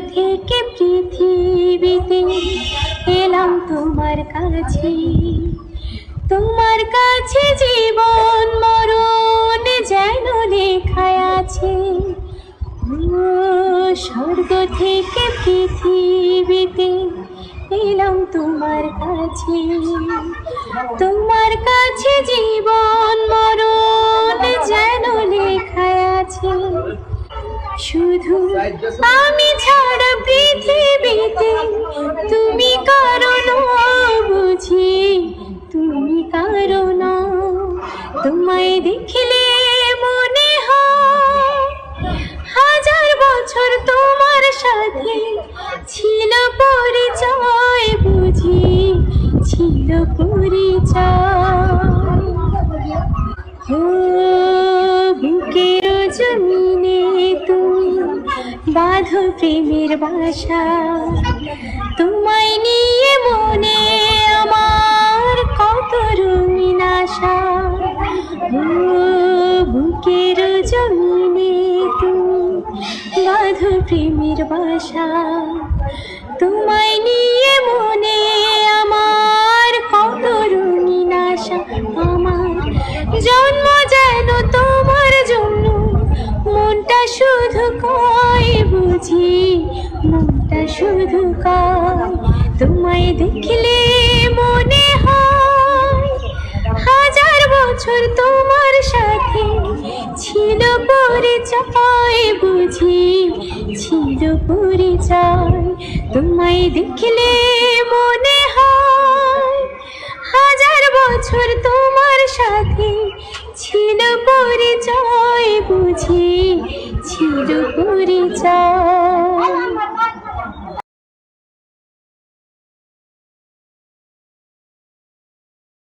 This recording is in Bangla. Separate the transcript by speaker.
Speaker 1: থেকে পৃথিবীতে এলাম তোমার কাছে। তোমার কাছে জীবন, মরণ যেন লেখায় আছে। স্বর্গ থেকে পৃথিবীতে এলাম তোমার কাছে। তোমার কাছে জীবন, মরণ শুধু আমি ছাড়া পৃথিবীতে তুমি কারণ বুঝি, তুমি কারণ তোমায় দেখলে মনে হয় হাজার বছর তোমার সাথে ছিল পরিচয় বুঝি, ছিল পরিচয়। বুকের জমিনে বাঁধো প্রেমের বাসা। তোমায় নিয়ে মনে আমার কত রঙিন আশা। বুকের জমিনে তুমি বাঁধো প্রেমের বাসা। বুঝি, মনটা শুধু কয় তোমায় দেখলে মনে হাজার বছর তোমার সাথে ছিল পরিচয় বুঝি, ছিল পরিচয়। তোমায় দেখলে মনে হাজার বছর তোমার সাথে ছিল পরিচয় বুঝি, ছিল পরিচয়।